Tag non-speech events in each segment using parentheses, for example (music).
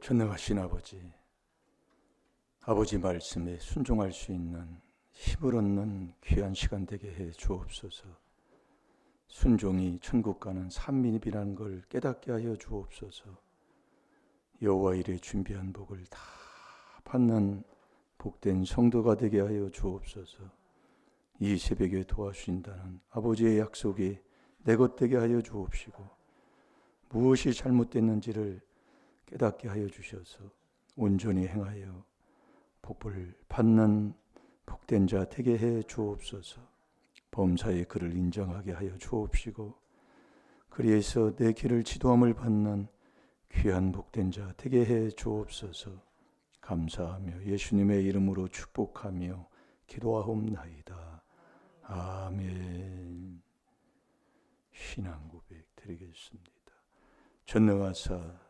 전능하신 아버지, 아버지 말씀에 순종할 수 있는 힘을 얻는 귀한 시간 되게 해 주옵소서. 순종이 천국 가는 산민입이라는 걸 깨닫게 하여 주옵소서. 여호와 일에 준비한 복을 다 받는 복된 성도가 되게 하여 주옵소서. 이 새벽에 도와주신다는 아버지의 약속이 내 것 되게 하여 주옵시고 무엇이 잘못됐는지를 깨닫게 하여 주셔서 온전히 행하여 복을 받는 복된 자 되게 해 주옵소서. 범사의 그를 인정하게 하여 주옵시고 그리해서 내 길을 지도함을 받는 귀한 복된 자 되게 해 주옵소서. 감사하며 예수님의 이름으로 축복하며 기도하옵나이다. 아멘. 신앙 고백 드리겠습니다. 전능하사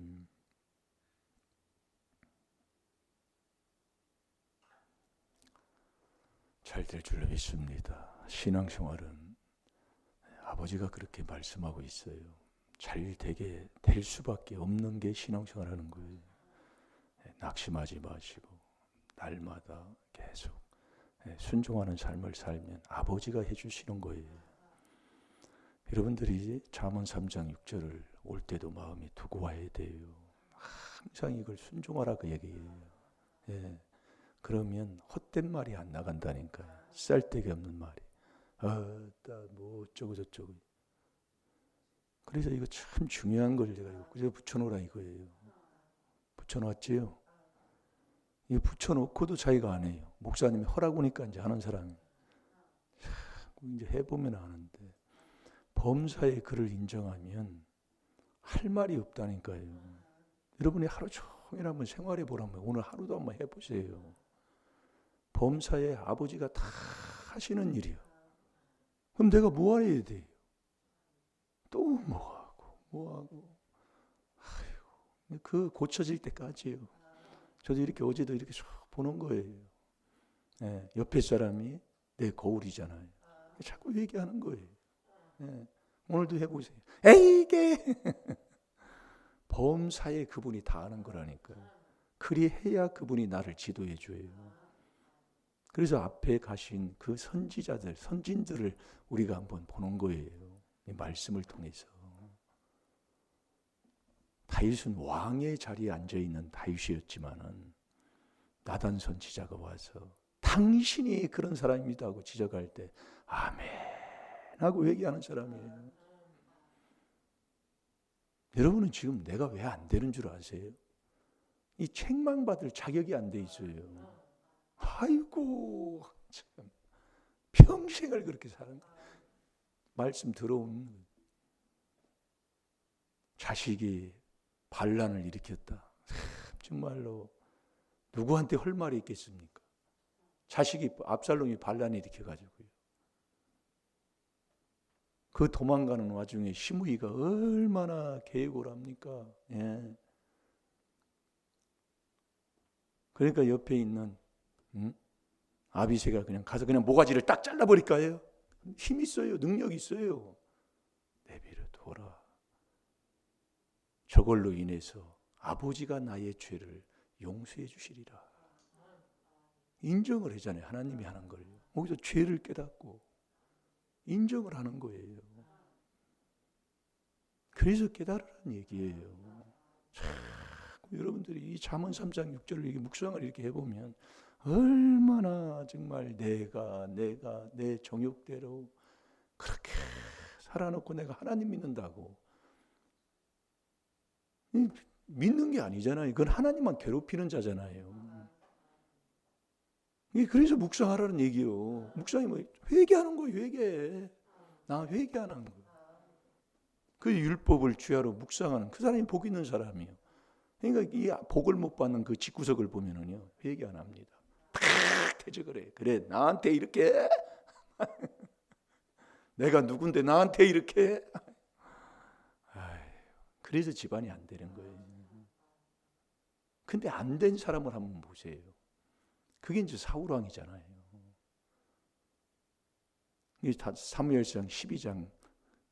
잘 될 줄로 믿습니다. 신앙생활은 아버지가 그렇게 말씀하고 있어요. 잘 되게 될 수밖에 없는 게 신앙생활 하는 거예요. 낙심하지 마시고 날마다 계속 순종하는 삶을 살면 아버지가 해주시는 거예요. 여러분들이 잠언 3장 6절을 올 때도 마음이 두고 와야 돼요. 항상 이걸 순종하라 그 얘기예요. 예. 그러면 헛된 말이 안 나간다니까. 쌀데기 없는 말이. 아, 따 뭐 어쩌고 저쩌고. 그래서 이거 참 중요한 걸 제가 그저 붙여놓으라 이거예요. 붙여놨지요. 이 붙여놓고도 자기가 안 해요. 목사님이 허락오니까 이제 하는 사람이. 이제 해보면 아는데 범사의 그를 인정하면 할 말이 없다니까요. 여러분이 하루 종일 한번 생활해 보라면 오늘 하루도 한번 해보세요. 범사의 아버지가 다 하시는 일이요. 그럼 내가 뭐 해야 돼요? 또 뭐하고 뭐하고 아이고 그 고쳐질 때까지요. 저도 이렇게 어제도 이렇게 쭉 보는 거예요. 네, 옆에 사람이 내 거울이잖아요. 자꾸 얘기하는 거예요. 네, 오늘도 해보세요. 에이게 (laughs) 범사에 그분이 다 아는 거라니까요. 그리 해야 그분이 나를 지도해 줘요. 그래서 앞에 가신 그 선지자들, 선진들을 우리가 한번 보는 거예요. 이 말씀을 통해서. 다윗은 왕의 자리에 앉아 있는 다윗이었지만은 나단 선지자가 와서 당신이 그런 사람입니다 하고 지적할 때 아멘 하고 회개하는 사람이에요. 여러분은 지금 내가 왜 안 되는 줄 아세요? 이 책망받을 자격이 안 돼 있어요. 아이고 참 평생을 그렇게 사는. 말씀 들어온 자식이 반란을 일으켰다. 정말로 누구한테 할 말이 있겠습니까? 자식이 압살롬이 반란을 일으켜 가지고요. 그 도망가는 와중에 시므이가 얼마나 계획을 합니까? 예. 그러니까 옆에 있는 음? 아비세가 그냥 가서 그냥 모가지를 딱 잘라버릴까요? 힘 있어요, 능력 있어요. 내비를 둬라. 저걸로 인해서 아버지가 나의 죄를 용서해 주시리라. 인정을 하잖아요. 하나님이 하는 걸. 거기서 죄를 깨닫고 인정을 하는 거예요. 그래서 깨달으라는 얘기예요. 자꾸 여러분들이 이 잠언 3장 6절을 이렇게 묵상을 이렇게 해보면 얼마나 정말 내가 내가 내 정욕대로 그렇게 살아놓고 내가 하나님 믿는다고 이 믿는 게 아니잖아요. 그건 하나님만 괴롭히는 자잖아요. 그래서 묵상하라는 얘기요. 묵상이 뭐 회개하는 거예요. 회개. 나 회개하는 거. 그 율법을 주야로 묵상하는 그 사람이 복 있는 사람이요. 그러니까 이 복을 못 받는 그 집구석을 보면은요 회개 안 합니다. 탁 대적을 해. 그래 나한테 이렇게 (laughs) 내가 누군데 나한테 이렇게 그래서 집안이 안 되는 거예요. 근데 안 된 사람을 한번 보세요. 그게 이제 사울 왕이잖아요. 이 사무엘상 12장,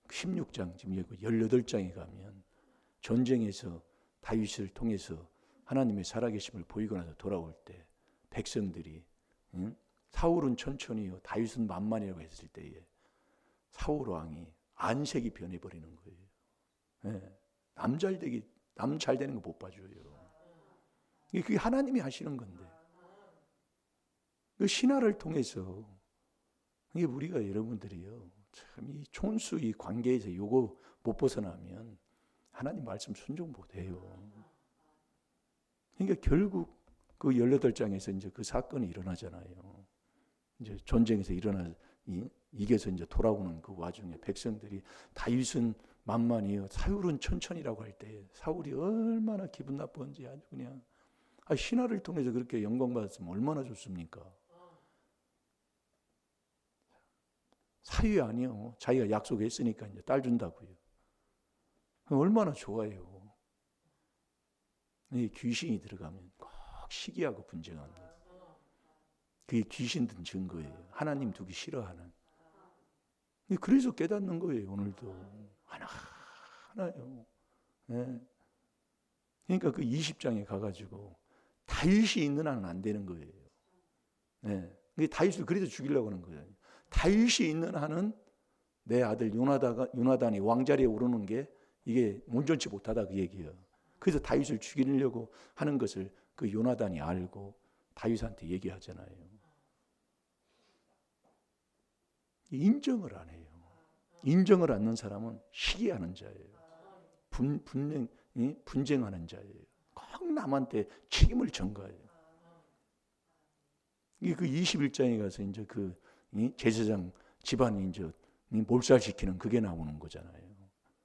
16장 지금 여기 18장에 가면 전쟁에서 다윗을 통해서 하나님의 살아계심을 보이고 나서 돌아올 때 백성들이 응? 사울은 천천히요 다윗은 만만이라고 했을 때에 사울 왕이 안색이 변해버리는 거예요. 네. 남잘 되기 남 잘 되는 거 못 봐줘요. 그게 하나님이 하시는 건데 그 신화를 통해서 이게 우리가 여러분들이요 참 이 촌수 이 관계에서 요거 못 벗어나면 하나님 말씀 순종 못 해요. 그러니까 결국 그 18장에서 이제 그 사건이 일어나잖아요. 이제 전쟁에서 일어나 이, 이겨서 이제 돌아오는 그 와중에 백성들이 다윗은 만만이요 사울은 천천히라고 할 때 사울이 얼마나 기분 나쁜지 아주 그냥 아, 신화를 통해서 그렇게 영광 받았으면 얼마나 좋습니까? 사위 아니요. 자기가 약속했으니까 이제 딸 준다고요. 얼마나 좋아요. 이 귀신이 들어가면 꼭 시기하고 분쟁합니다. 그게 귀신 든 증거예요. 하나님 두기 싫어하는. 그래서 깨닫는 거예요. 오늘도 하나 하나요. 네. 그러니까 그 20장에 가가지고 다윗이 있는 한은 안 되는 거예요. 네. 다윗을 그래서 죽이려고 하는 거예요. 다윗이 있는 한은 내 아들 요나다가 요나단이 왕자리에 오르는 게 이게 온전치 못하다 그 얘기예요. 그래서 다윗을 죽이려고 하는 것을 그 요나단이 알고 다윗한테 얘기하잖아요. 인정을 안 해요. 인정을 않는 사람은 시기하는 자예요. 분, 분쟁, 분쟁하는 자예요. 꼭 남한테 책임을 전가해요. 이게 그 21장에 가서 이제 그 제사장 집안이 이제 몰살시키는 그게 나오는 거잖아요.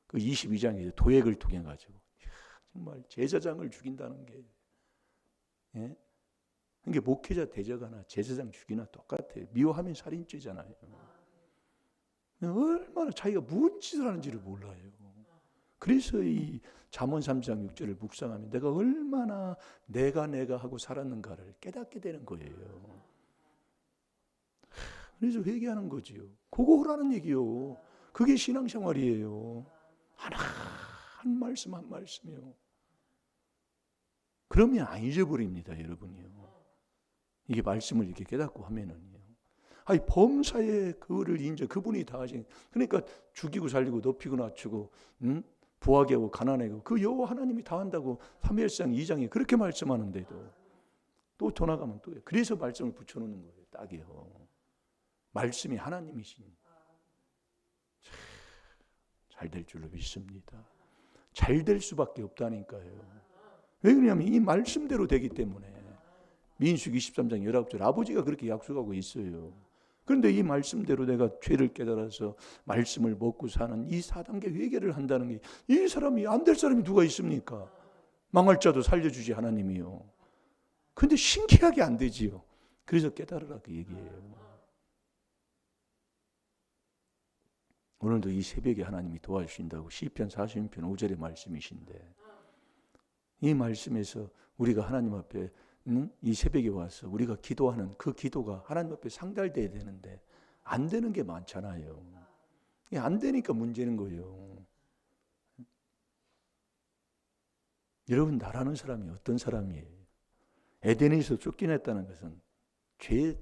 그 22장에 도액을 통해 가지고 정말 제사장을 죽인다는 게 예? 이게 목회자 대적하나 제사장 죽이나 똑같아요. 미워하면 살인죄잖아요. 얼마나 자기가 무슨 짓을 하는지를 몰라요. 그래서 이 잠언 3장 6절을 묵상하면 내가 얼마나 내가 내가 하고 살았는가를 깨닫게 되는 거예요. 그래서 회개하는 거지요. 그거 하라는 얘기요. 그게 신앙생활이에요. 하나 한 말씀 한 말씀이요. 그러면 안 잊어버립니다, 여러분이요. 이게 말씀을 이렇게 깨닫고 하면은요. 아니 범사의 그를 인정 그분이 다 하신 그러니까 죽이고 살리고 높이고 낮추고 음? 부하게 하고 가난하고 그 여호와 하나님이 다 한다고 3일상 2장에 그렇게 말씀하는데도 또 더 나가면 또 그래서 말씀을 붙여 놓는 거예요. 딱이요. 말씀이 하나님이신 잘 될 줄로 믿습니다. 잘 될 수밖에 없다니까요. 왜 그러냐면 이 말씀대로 되기 때문에 민수기 23장 19절 아버지가 그렇게 약속하고 있어요. 그런데 이 말씀대로 내가 죄를 깨달아서 말씀을 먹고 사는 이 4단계 회개를 한다는 게 이 사람이 안 될 사람이 누가 있습니까? 망할 자도 살려주지 하나님이요. 근데 신기하게 안 되지요. 그래서 깨달으라 그 얘기예요. 오늘도 이 새벽에 하나님이 도와주신다고 시편 40편 5절의 말씀이신데 이 말씀에서 우리가 하나님 앞에 응? 이 새벽에 와서 우리가 기도하는 그 기도가 하나님 앞에 상달돼야 되는데 안 되는 게 많잖아요. 안 되니까 문제는 거예요. 여러분 나라는 사람이 어떤 사람이에요? 에덴에서 쫓겨냈다는 것은 죄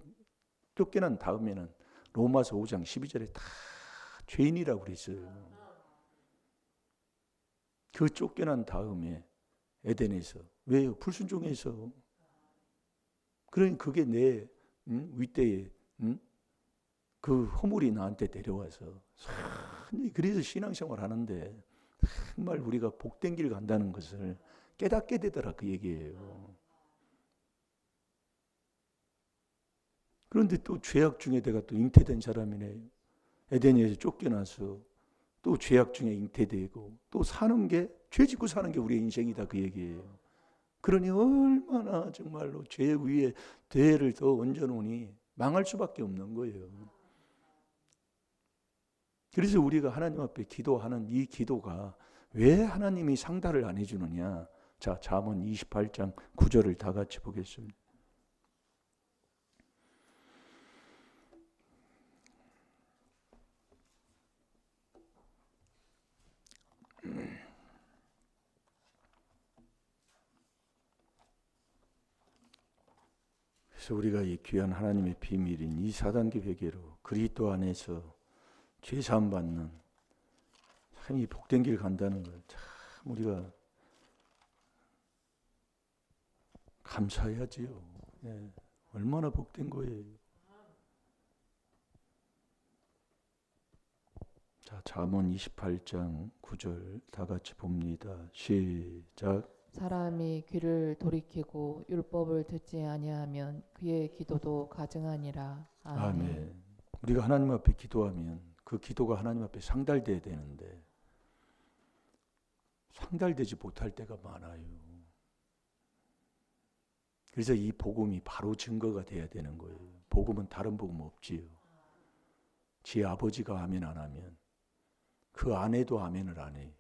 쫓겨난 다음에는 로마서 5장 12절에 다 죄인이라고 그랬어요. 그 쫓겨난 다음에 에덴에서 왜요? 불순종해서. 그러니 그게 내 응? 윗대에 응? 그 허물이 나한테 내려와서 그래서 신앙생활 하는데 정말 우리가 복된 길 간다는 것을 깨닫게 되더라 그 얘기예요. 그런데 또 죄악 중에 내가 또 잉태된 사람이네. 에덴에서 쫓겨나서 또 죄악 중에 잉태되고 또 사는 게 죄 짓고 사는 게 우리의 인생이다 그 얘기예요. 그러니 얼마나 정말로 죄 위에 대를 더 얹어놓으니 망할 수밖에 없는 거예요. 그래서 우리가 하나님 앞에 기도하는 이 기도가 왜 하나님이 상달을 안 해주느냐? 자, 잠언 28장 9절을 다 같이 보겠습니다. 그래서 우리가 이 귀한 하나님의 비밀인 이 사단계 회개로 그리스도 안에서 죄 사함 받는 참 이 복된 길 간다는 걸 참 우리가 감사해야지요. 예, 얼마나 복된 거예요. 자, 잠언 28장 9절 다 같이 봅니다. 시작. 사람이 귀를 돌이키고 율법을 듣지 아니하면 그의 기도도 가증하니라. 아멘. 아멘. 우리가 하나님 앞에 기도하면 그 기도가 하나님 앞에 상달돼야 되는데 상달되지 못할 때가 많아요. 그래서 이 복음이 바로 증거가 돼야 되는 거예요. 복음은 다른 복음 없지요. 지 아버지가 아멘 안 하면 그 아내도 아멘을 안 해.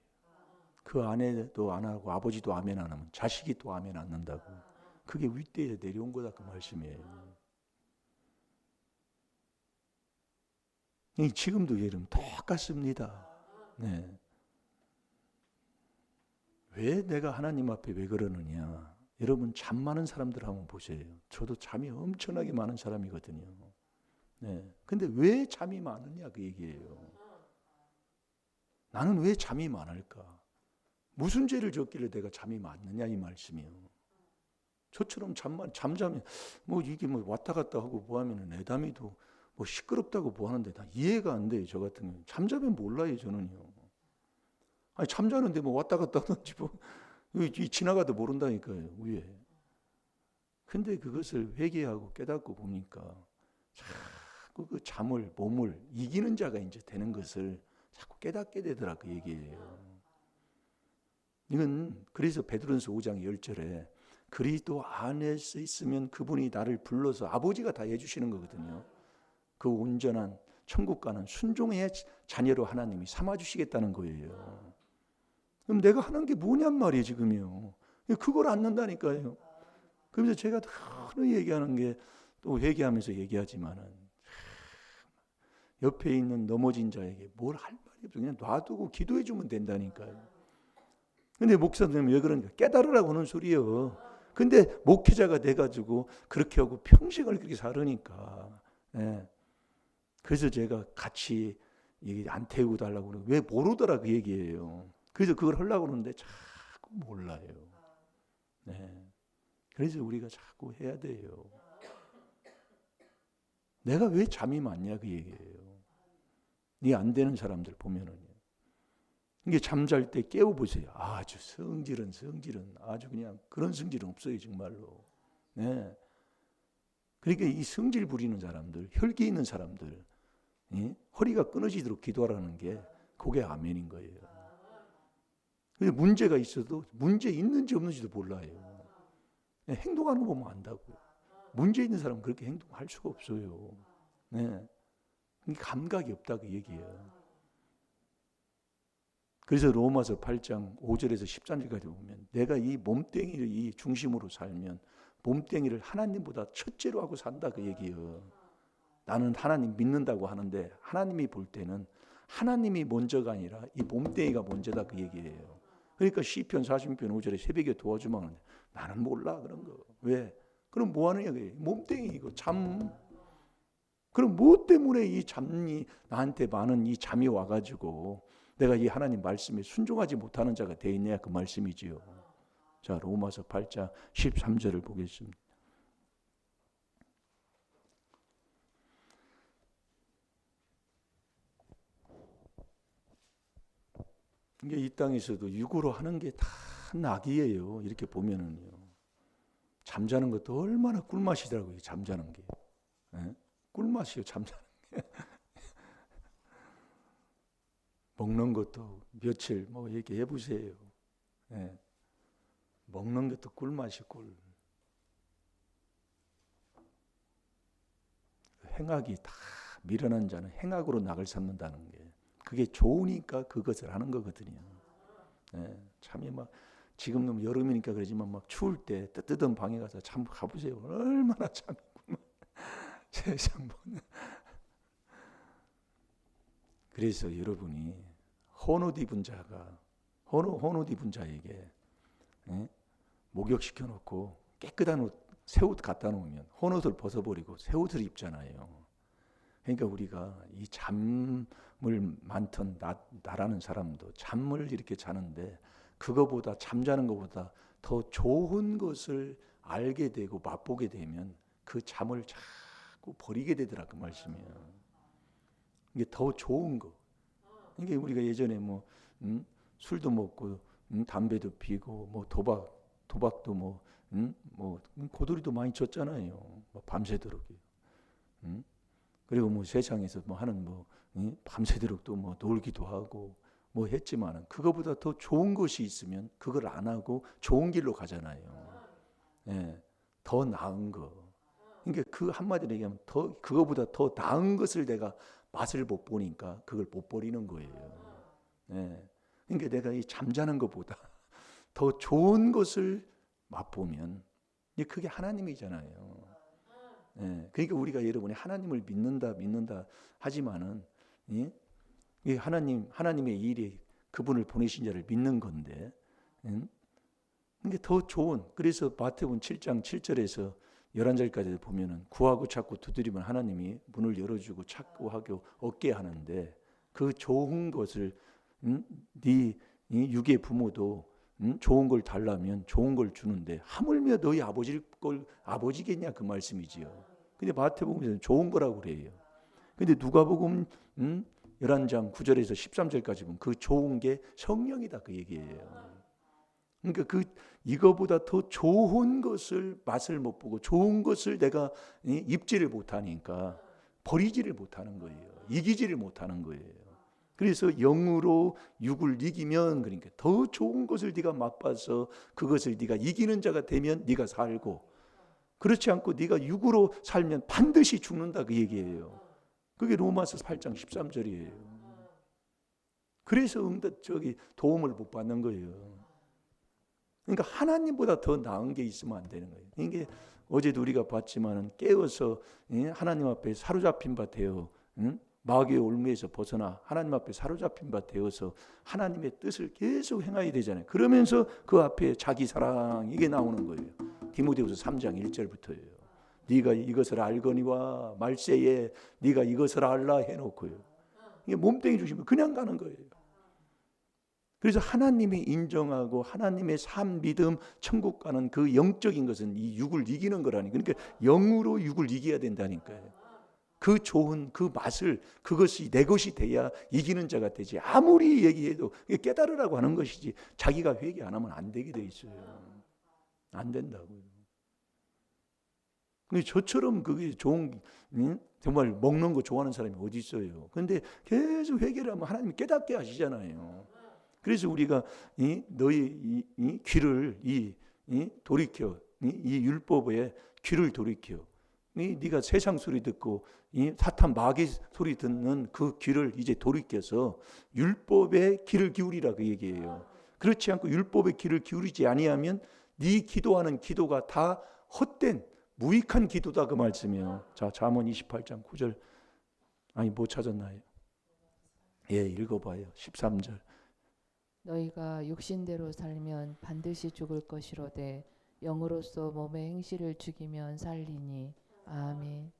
그 아내도 안 하고 아버지도 아멘 안 하면 자식이 또 아멘 안 한다고. 그게 윗대에 내려온 거다 그 말씀이에요. 이 지금도 여러분 똑같습니다. 네. 왜 내가 하나님 앞에 왜 그러느냐? 여러분 잠 많은 사람들 한번 보세요. 저도 잠이 엄청나게 많은 사람이거든요. 네. 근데 왜 잠이 많으냐 그 얘기예요. 나는 왜 잠이 많을까? 무슨 죄를 졌길래 내가 잠이 많느냐 이 말씀이요. 저처럼 잠만 잠자면 뭐 이게 뭐 왔다 갔다 하고 뭐 하면은 애담이도 뭐 시끄럽다고 뭐 하는데 다 이해가 안 돼요. 저 같은 경우 잠자면 몰라요 저는요. 아니 잠자는데 뭐 왔다 갔다 하든지 뭐 (laughs) 이 지나가도 모른다니까요 위에. 근데 그것을 회개하고 깨닫고 보니까 자꾸 그 잠을 몸을 이기는 자가 이제 되는 것을 자꾸 깨닫게 되더라 그 얘기예요. 이건 그래서 베드로전서 5장 10절에 그리스도 안에서 있으면 그분이 나를 불러서 아버지가 다 해주시는 거거든요. 그 온전한 천국 가는 순종의 자녀로 하나님이 삼아 주시겠다는 거예요. 그럼 내가 하는 게 뭐냔 말이에요, 지금요. 그걸 안는다니까요. 그러면서 제가 늘 얘기하는 게또 회개하면서 얘기하지만은 옆에 있는 넘어진 자에게 뭘 할 말이 없어. 그냥 놔두고 기도해 주면 된다니까요. 근데 목사님 왜 그러니까 깨달으라고 하는 소리요. 근데 목회자가 돼가지고 그렇게 하고 평생을 그렇게 살으니까. 예. 그래서 제가 같이 안 태우고 달라고 그러고 왜 모르더라 그 얘기예요. 그래서 그걸 하려고 그러는데 자꾸 몰라요. 네. 그래서 우리가 자꾸 해야 돼요. 내가 왜 잠이 많냐 그 얘기예요. 네 안 되는 사람들 보면은 이게 잠잘 때 깨워 보세요. 아주 성질은 성질은 아주 그냥 그런 성질은 없어요 정말로. 네. 그러니까 이 성질 부리는 사람들, 혈기 있는 사람들, 예? 허리가 끊어지도록 기도하라는 게 그게 아멘인 거예요. 근데 문제가 있어도 문제 있는지 없는지도 몰라요. 네, 행동하는 거 보면 안다고. 문제 있는 사람은 그렇게 행동할 수가 없어요. 네. 감각이 없다 그 얘기예요. 그래서 로마서 8장 5절에서 13절까지 보면 내가 이 몸뚱이를 이 중심으로 살면 몸뚱이를 하나님보다 첫째로 하고 산다 그 얘기예요. 나는 하나님 믿는다고 하는데 하나님이 볼 때는 하나님이 먼저가 아니라 이 몸뚱이가 먼저다 그 얘기예요. 그러니까 시편 40편 5절에 새벽에 도와주면 나는 몰라 그런 거. 왜? 그럼 뭐 하느냐 그게 몸뚱이 이거 잠. 그럼 뭐 때문에 이 잠이 나한테 많은 이 잠이 와가지고 내가 이 하나님 말씀에 순종하지 못하는 자가 돼 있냐 그 말씀이지요. 자, 로마서 8장 13절을 보겠습니다. 이게 이 땅에서도 육으로 하는 게 다 낙이에요. 이렇게 보면은요. 잠자는 것도 얼마나 꿀맛이더라고요. 잠자는 게. 예? 꿀맛이요. 잠자는 게. 먹는 것도 며칠 뭐 이렇게 해보세요. 예. 먹는 것도 꿀맛이 꿀. 행악이 다 미련한 자는 행악으로 낙을 삼는다는 게 그게 좋으니까 그것을 하는 거거든요. 예, 참이 막 지금은 여름이니까 그러지만 막 추울 때 뜨뜻한 방에 가서 참 가보세요. 얼마나 참이 꿀맛. (laughs) 세상 보는. 그래서 여러분이 헌옷 입은 자가 헌옷, 입은 자에게 예? 목욕시켜 놓고 깨끗한 옷, 새 옷 갖다 놓으면 헌옷을 벗어버리고 새 옷을 입잖아요. 그러니까 우리가 이 잠을 많던 나, 나라는 사람도 잠을 이렇게 자는데 그거보다 잠자는 것보다 더 좋은 것을 알게 되고 맛보게 되면 그 잠을 자꾸 버리게 되더라 그 말씀이에요. 이게 더 좋은 거. 이게 우리가 예전에 뭐 음, 술도 먹고 음, 담배도 피고 뭐 도박 도박도 뭐 음, 뭐 고돌이도 많이 쳤잖아요. 뭐 밤새도록. 음? 그리고 뭐 세상에서 뭐 하는 뭐 음, 밤새도록 또 뭐 놀기도 하고 뭐 했지만은 그거보다 더 좋은 것이 있으면 그걸 안 하고 좋은 길로 가잖아요. 예. 더 나은 거. 그러니까 그 한마디로 얘기하면 더 그거보다 더 나은 것을 내가 맛을 못 보니까 그걸 못 버리는 거예요. 예. 그러니까 내가 이 잠자는 것보다 (laughs) 더 좋은 것을 맛보면 그게 하나님이잖아요. 예. 그러니까 우리가 여러분이 하나님을 믿는다 믿는다 하지만은 예? 이 하나님 하나님의 일이 그분을 보내신 자를 믿는 건데 음? 이게 더 좋은 그래서 마태복음 7장 7절에서 11절까지 보면은 구하고 찾고 두드리면 하나님이 문을 열어주고 찾고 하고 얻게 하는데 그 좋은 것을 음? 네이 육의 부모도 음? 좋은 걸 달라면 좋은 걸 주는데 하물며 너희 아버지를 걸 아버지겠냐 그 말씀이지요. 근데 마태복음에서는 좋은 거라고 그래요. 근데 누가복음 음? 11장 9절에서 13절까지 보면 그 좋은 게 성령이다 그 얘기예요. 그러니까 그 이거보다 더 좋은 것을 맛을 못 보고 좋은 것을 내가 이, 입지를 못하니까 버리지를 못하는 거예요. 이기지를 못하는 거예요. 그래서 영으로 육을 이기면 그러니까 더 좋은 것을 네가 맛봐서 그것을 네가 이기는 자가 되면 네가 살고 그렇지 않고 네가 육으로 살면 반드시 죽는다 그 얘기예요. 그게 로마서 8장 13절이에요. 그래서 응답 저기 도움을 못 받는 거예요. 그러니까 하나님보다 더 나은 게 있으면 안 되는 거예요. 이게 어제도 우리가 봤지만은 깨어서 예, 하나님 앞에 사로잡힌 바 되어 응? 마귀의 올무에서 벗어나 하나님 앞에 사로잡힌 바 되어서 하나님의 뜻을 계속 행해야 되잖아요. 그러면서 그 앞에 자기 사랑 이게 나오는 거예요. 디모데후서 3장 1절부터예요. 네가 이것을 알거니와 말세에 네가 이것을 알라 해놓고요. 이게 몸뚱이 주시면 그냥 가는 거예요. 그래서 하나님이 인정하고 하나님의 삶, 믿음, 천국 가는 그 영적인 것은 이 육을 이기는 거라니. 그러니까 영으로 육을 이겨야 된다니까요. 그 좋은 그 맛을 그것이 내 것이 돼야 이기는 자가 되지. 아무리 얘기해도 깨달으라고 하는 것이지. 자기가 회개 안 하면 안 되게 돼 있어요. 안 된다고요. 근데 저처럼 그게 좋은 응? 정말 먹는 거 좋아하는 사람이 어디 있어요? 근데 계속 회개를 하면 하나님 깨닫게 하시잖아요. 그래서 우리가 이 너희 이, 이 귀를 이, 이 돌이켜 이, 이 율법에 귀를 돌이켜 이 네가 세상 소리 듣고 이 사탄 마귀 소리 듣는 그 귀를 이제 돌이켜서 율법에 귀를 기울이라 그 얘기예요. 그렇지 않고 율법에 귀를 기울이지 아니하면 네 기도하는 기도가 다 헛된 무익한 기도다 그 말씀이에요. 자, 잠언 28장 9절. 아니 못 찾았나요? 예, 읽어 봐요. 13절. 너희가 육신대로 살면 반드시 죽을 것이로되 영으로서 몸의 행실을 죽이면 살리니 아멘.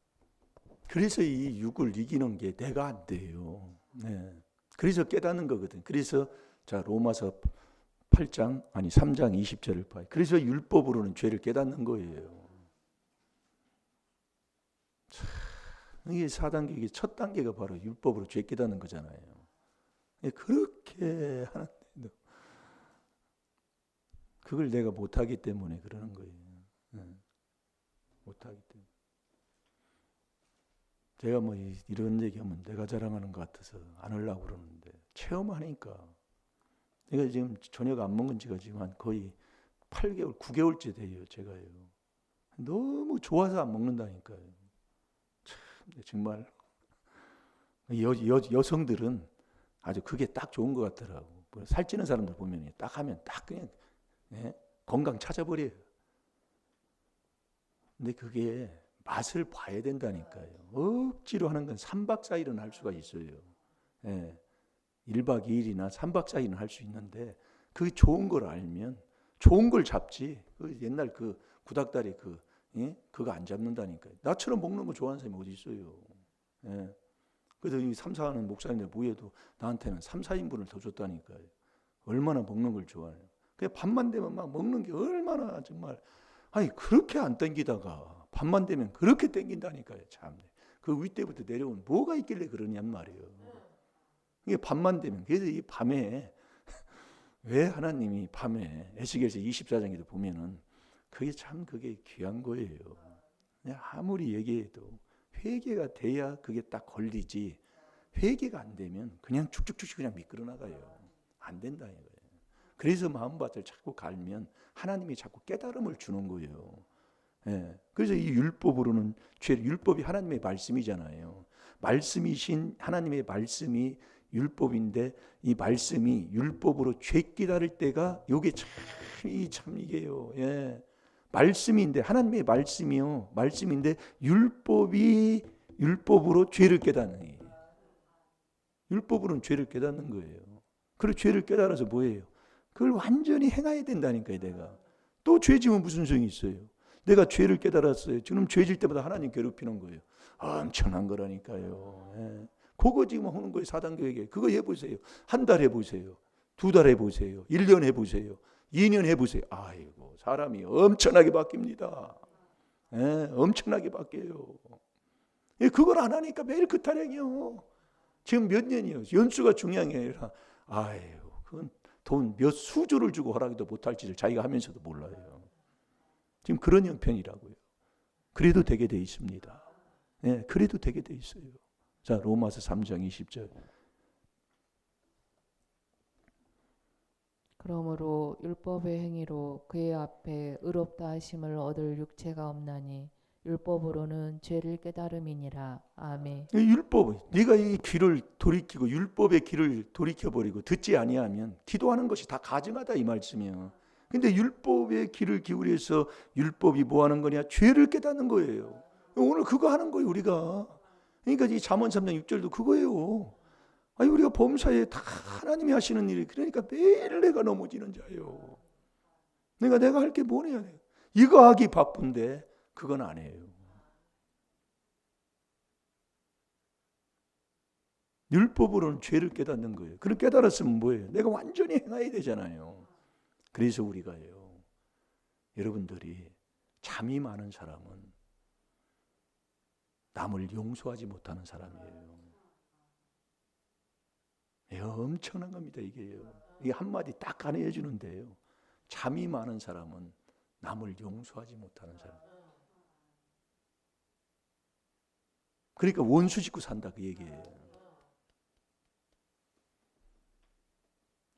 그래서 이 육을 이기는 게 내가 안 돼요. 네. 그래서 깨닫는 거거든. 그래서 자 로마서 8장 아니 3장 20절을 봐요. 그래서 율법으로는 죄를 깨닫는 거예요. 참, 이게 4단계 이게 첫 단계가 바로 율법으로 죄 깨닫는 거잖아요. 예, 그렇게 하는데도 그걸 내가 못하기 때문에 그러는 거예요. 예, 못하기 때문에. 제가 뭐 이- 이런 얘기하면 내가 자랑하는 것 같아서 안 하려고 그러는데 체험하니까 내가 지금 저녁 안 먹은 지가 지금 한 거의 8개월, 9개월째 돼요, 제가요. 너무 좋아서 안 먹는다니까요. 참, 정말 여, 여, 여성들은 아주 그게 딱 좋은 것 같더라고. 뭐 살찌는 사람들 보면 딱 하면 딱 그냥 예? 건강 찾아버려요. 근데 그게 맛을 봐야 된다니까요. 억지로 하는 건 3박 4일은 할 수가 있어요. 예. 1박 2일이나 3박 4일은 할 수 있는데 그게 좋은 걸 알면 좋은 걸 잡지. 그 옛날 그 구닥다리 그 예? 그거 안 잡는다니까요. 나처럼 먹는 거 좋아하는 사람이 어디 있어요. 예. 그래서 이 삼사하는 목사님들 모여도 나한테는 3, 4인분을 더 줬다니까요. 얼마나 먹는 걸 좋아해요. 그냥 밤만 되면 막 먹는 게 얼마나 정말 아니 그렇게 안 땡기다가 밤만 되면 그렇게 땡긴다니까요. 참. 그 윗대부터 내려온 뭐가 있길래 그러냔 말이에요. 이게 밤만 되면 그래서 이 밤에 (laughs) 왜 하나님이 밤에 에스겔서 24장에도 보면은 그게 참 그게 귀한 거예요. 아무리 얘기해도 회개가 돼야 그게 딱 걸리지. 회개가 안 되면 그냥 쭉쭉쭉 그냥 미끄러 나가요. 안 된다 이거예요. 그래서 마음밭을 자꾸 갈면 하나님이 자꾸 깨달음을 주는 거예요. 예. 그래서 이 율법으로는 죄 율법이 하나님의 말씀이잖아요. 말씀이신 하나님의 말씀이 율법인데 이 말씀이 율법으로 죄 깨달을 때가 요게 참이 참 이게요. 예. 말씀인데 하나님의 말씀이요. 말씀인데 율법이 율법으로 죄를 깨닫는 이 율법으로는 죄를 깨닫는 거예요. 그리고 죄를 깨달아서 뭐예요? 그걸 완전히 행해야 된다니까요, 내가. 또 죄지면 무슨 소용이 있어요? 내가 죄를 깨달았어요. 지금 죄질 때마다 하나님 괴롭히는 거예요. 엄청난 거라니까요. 예. 그거 지금 하는 거예요, 사단교에게. 그거 해보세요. 한 달 해보세요. 두 달 해보세요. 1년 해보세요. 2년 해보세요. 아이고, 사람이 엄청나게 바뀝니다. 예, 엄청나게 바뀌어요. 예, 그걸 안 하니까 매일 그 타령이요. 지금 몇 년이요. 연수가 중요한 게 아니라, 아이고, 그건 돈 몇 수조를 주고 허락도 못할지를 자기가 하면서도 몰라요. 지금 그런 형편이라고요. 그래도 되게 돼 있습니다. 예, 그래도 되게 돼 있어요. 자, 로마서 3장 20절. 그러므로 율법의 행위로 그의 앞에 의롭다 하심을 얻을 육체가 없나니 율법으로는 죄를 깨달음이니라. 아멘. 이 율법, 네가 이 귀를 돌이키고 율법의 귀를 돌이켜 버리고 듣지 아니하면 기도하는 것이 다 가증하다 이 말씀이야. 근데 율법의 귀를 기울여서 율법이 뭐 하는 거냐? 죄를 깨닫는 거예요. 오늘 그거 하는 거예요, 우리가. 그러니까 이 잠언 3장 6절도 그거예요. 아니 우리가 범사에 다 하나님이 하시는 일이 그러니까 매일 내가 넘어지는 자예요. 내가 내가 할 게 뭐냐? 이거 하기 바쁜데 그건 안 해요. 율법으로는 죄를 깨닫는 거예요. 그걸 깨달았으면 뭐예요? 내가 완전히 행해야 되잖아요. 그래서 우리가요. 여러분들이 잠이 많은 사람은 남을 용서하지 못하는 사람이에요. 예, 엄청난 겁니다, 이게요. 이게 한마디 딱 안해 주는데요. 잠이 많은 사람은 남을 용서하지 못하는 사람. 그러니까 원수 짓고 산다 그 얘기예요.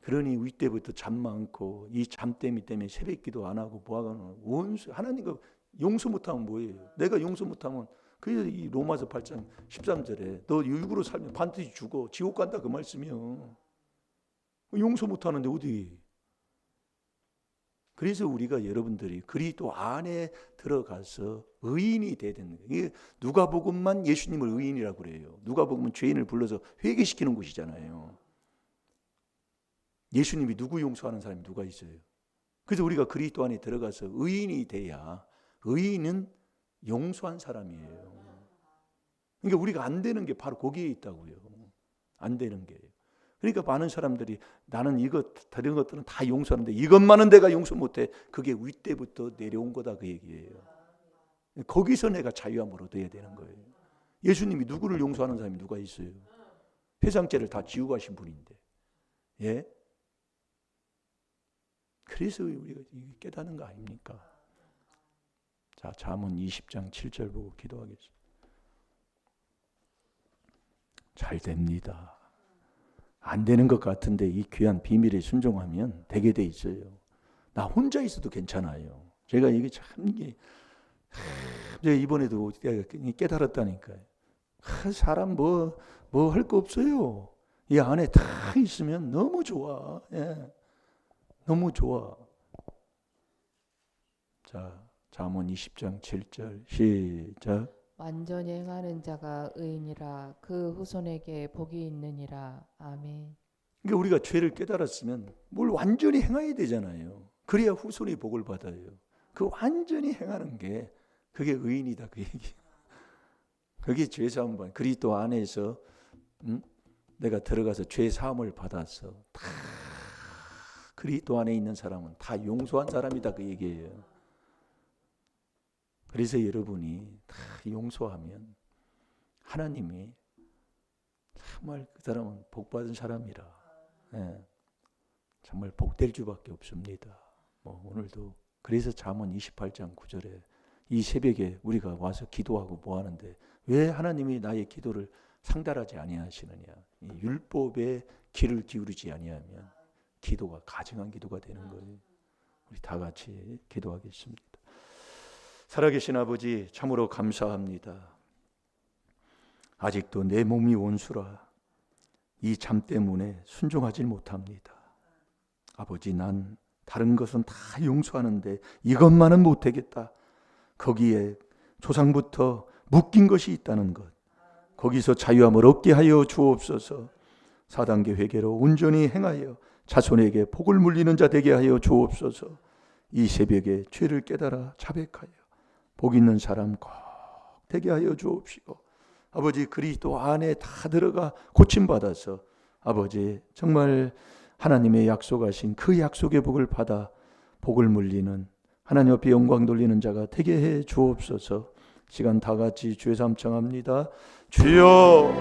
그러니 윗때부터 잠 많고 이 잠 때문에 새벽기도 안 하고 뭐하거나 원수 하나님과 용서 못하면 뭐예요? 내가 용서 못하면 그래서 이 로마서 8장 13절에 너 율구로 살면 반드시 죽어 지옥 간다 그 말씀이요. 용서 못하는데 어디? 그래서 우리가 여러분들이 그리스도 안에 들어가서 의인이 돼야 되는 거예요. 누가복음만 예수님을 의인이라고 그래요. 누가복음은 죄인을 불러서 회개시키는 곳이잖아요. 예수님이 누구 용서하는 사람이 누가 있어요? 그래서 우리가 그리스도 안에 들어가서 의인이 돼야 의인은 용서한 사람이에요. 그러니까 우리가 안 되는 게 바로 거기에 있다고요. 안 되는 게. 그러니까 많은 사람들이 나는 이것 다른 것들은 다 용서하는데 이것만은 내가 용서 못해. 그게 윗대부터 내려온 거다 그 얘기예요. 거기서 내가 자유함을 얻어야 되는 거예요. 예수님이 누구를 용서하는 사람이 누가 있어요? 회상죄를 다 지우고 가신 분인데. 예? 그래서 우리가 깨닫는 거 아닙니까? 자, 잠언 20장 7절 보고 기도하겠습니다. 잘 됩니다. 안 되는 것 같은데 이 귀한 비밀에 순종하면 되게 돼 있어요. 나 혼자 있어도 괜찮아요. 제가 이게 참 이게 제가 이번에도 깨달았다니까요. 아, 사람 뭐 뭐 할 거 없어요. 이 안에 다 있으면 너무 좋아. 예. 너무 좋아. 자, 잠언 20장 7절 시작. 완전히 행하는 자가 의인이라 그 후손에게 복이 있느니라. 아멘. 그러니까 우리가 죄를 깨달았으면 뭘 완전히 행해야 되잖아요. 그래야 후손이 복을 받아요. 그 완전히 행하는 게 그게 의인이다 그 얘기. 그게 죄 사함 반 그리스도 안에서 음? 내가 들어가서 죄 사함을 받아서 다 그리스도 안에 있는 사람은 다 용서한 사람이다 그 얘기예요. 그래서 여러분이 다 용서하면 하나님이 정말 그 사람은 복 받은 사람이라. 예. 정말 복될 수밖에 없습니다. 뭐 오늘도 그래서 잠언 28장 9절에 이 새벽에 우리가 와서 기도하고 뭐 하는데 왜 하나님이 나의 기도를 상달하지 아니하시느냐? 이 율법에 귀를 기울이지 아니하면 기도가 가증한 기도가 되는 거예요. 우리 다 같이 기도하겠습니다. 살아계신 아버지 참으로 감사합니다. 아직도 내 몸이 원수라 이 잠 때문에 순종하지 못합니다. 아버지 난 다른 것은 다 용서하는데 이것만은 못하겠다. 거기에 조상부터 묶인 것이 있다는 것. 거기서 자유함을 얻게 하여 주옵소서. 사단계 회개로 온전히 행하여 자손에게 복을 물리는 자 되게 하여 주옵소서. 이 새벽에 죄를 깨달아 자백하여 복 있는 사람 꼭 되게 하여 주옵시고 아버지 그리스도 안에 다 들어가 고침 받아서 아버지 정말 하나님의 약속하신 그 약속의 복을 받아 복을 물리는 하나님 앞에 영광 돌리는 자가 되게 해 주옵소서. 시간 다 같이 주의 삼청합니다. 주여